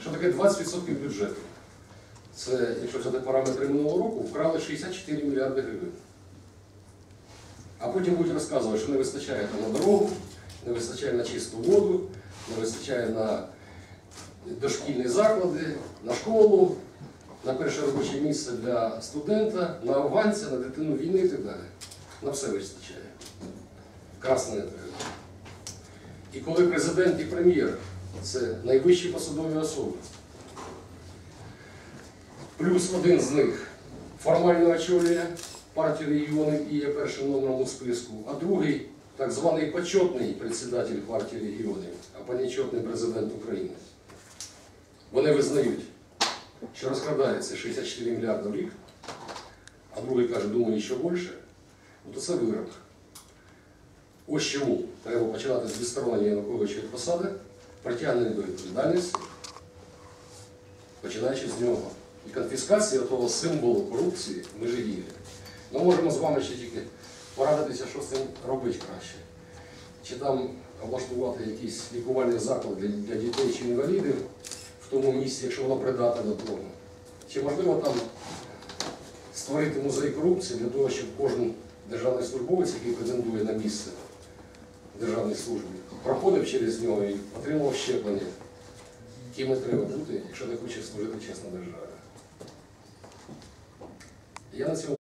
Що таке 20% бюджету? Це, якщо взяти параметри минулого року, вкрали 64 мільярди гривень. А потім будуть розказувати, що не вистачає на дорогу, не вистачає на чисту воду, не вистачає на дошкільні заклади, на школу, на перше робоче місце для студента, на афганця, на дитину війни і так далі. На все вистачає. Красне. І коли президент і прем'єр це найвищі посадові особи, плюс один з них формально очолює партію регіонів і є першим номером у списку, а другий так званий почетний председатель партії регіонів, а понечетний президент України. Вони визнають, що розкрадається 64 мільярди в рік, а другий каже, думаю, що більше, то це вирок. Ось чому треба починати з відсторонення Януковича від посади, притягнення до відповідальності, починаючи з нього. І конфіскація того символу корупції межигір'я. Ми можемо з вами ще тільки порадитися, що з цим робити краще. Чи там облаштувати якийсь лікувальний заклад для, для дітей чи інвалідів в тому місці, якщо воно придатне до того. Чи можливо там створити музей корупції для того, щоб кожен державний службовець, який претендує на місце в державній службі, проходив через нього і отримував щеплення, ким треба бути, якщо не хоче служити чесно державі. Я на цьому